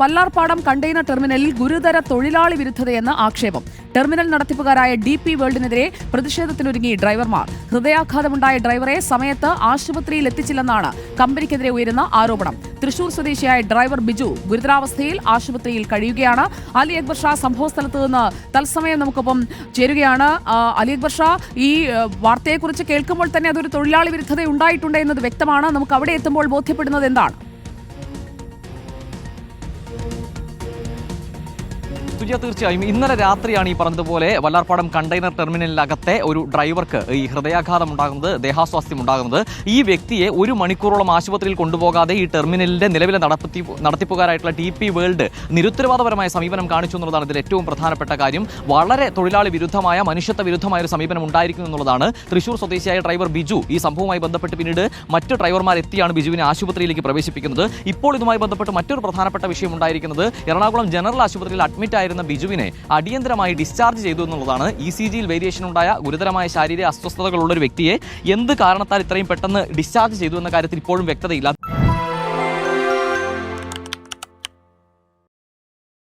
Vallarpadam container ടെർമിനലിൽ ഗുരുതര തൊഴിലാളി വിരുദ്ധതയെന്ന് ആക്ഷേപം. ടെർമിനൽ നടത്തിപ്പുകാരായ ഡി പി വേൾഡിനെതിരെ പ്രതിഷേധത്തിനൊരുങ്ങി ഡ്രൈവർമാർ. ഹൃദയാഘാതമുണ്ടായ ഡ്രൈവറെ സമയത്ത് ആശുപത്രിയിൽ എത്തിച്ചില്ലെന്നാണ് കമ്പനിക്കെതിരെ ഉയരുന്ന ആരോപണം. തൃശൂർ സ്വദേശിയായ ഡ്രൈവർ ബിജു ഗുരുതരാവസ്ഥയിൽ ആശുപത്രിയിൽ കഴിയുകയാണ്. അലി അക്ബർ ഷാ സംഭവസ്ഥലത്ത് നിന്ന് തത്സമയം നമുക്കൊപ്പം ചേരുകയാണ്. അലി അക്ബർ ഷാ ഈ വാർത്തയെക്കുറിച്ച് കേൾക്കുമ്പോൾ തന്നെ അതൊരു തൊഴിലാളി വിരുദ്ധത ഉണ്ടായിട്ടുണ്ട് എന്നത് വ്യക്തമാണ്. നമുക്ക് അവിടെ എത്തുമ്പോൾ ബോധ്യപ്പെടുന്നത് എന്താണ്? സുജിയ തീർച്ചയായും ഇന്നലെ രാത്രിയാണ് ഈ പറഞ്ഞതുപോലെ വല്ലാർപ്പാടം കണ്ടെയ്നർ ടെർമിനലിനകത്തെ ഒരു ഡ്രൈവർക്ക് ഈ ഹൃദയാഘാതം ഉണ്ടാകുന്നത് ദേഹാസ്വാസ്ഥ്യം ഉണ്ടാകുന്നത്. ഈ വ്യക്തിയെ ഒരു മണിക്കൂറോളം ആശുപത്രിയിൽ കൊണ്ടുപോകാതെ ഈ ടെർമിനലിന്റെ നിലവിലെ നടത്തി നടത്തിപ്പുകാരായിട്ടുള്ള ടി പി വേൾഡ് നിരുത്തരവാദപരമായ സമീപനം കാണിച്ചു എന്നുള്ളതാണ് ഇതിൽ ഏറ്റവും പ്രധാനപ്പെട്ട കാര്യം. വളരെ തൊഴിലാളി വിരുദ്ധമായ മനുഷ്യത്വ വിരുദ്ധമായ ഒരു സമീപനം ഉണ്ടായിരിക്കുന്നു എന്നുള്ളതാണ്. തൃശൂർ സ്വദേശിയായ ഡ്രൈവർ ബിജു ഈ സംഭവവുമായി ബന്ധപ്പെട്ട് പിന്നീട് മറ്റ് ഡ്രൈവർമാർ എത്തിയാണ് ബിജുവിനെ ആശുപത്രിയിലേക്ക് പ്രവേശിപ്പിക്കുന്നത്. ഇപ്പോൾ ഇതുമായി ബന്ധപ്പെട്ട് മറ്റൊരു പ്രധാനപ്പെട്ട വിഷയം ഉണ്ടായിരിക്കുന്നത് എറണാകുളം ജനറൽ ആശുപത്രിയിൽ അഡ്മിറ്റ് ആയിരുന്ന ബിജുവിനെ അടിയന്തരമായി ഡിസ്ചാർജ് ചെയ്തു എന്നുള്ളതാണ് ഇ സി ജിയിൽ വേരിയേഷൻ ഉണ്ടായ ഗുരുതരമായ ശാരീരിക അസ്വസ്ഥതകളുള്ള ഒരു വ്യക്തിയെ എന്ത് കാരണത്താൽ ഇത്രയും പെട്ടെന്ന് ഡിസ്ചാർജ് ചെയ്തു എന്ന കാര്യത്തിൽ ഇപ്പോഴും വ്യക്തതയില്ല.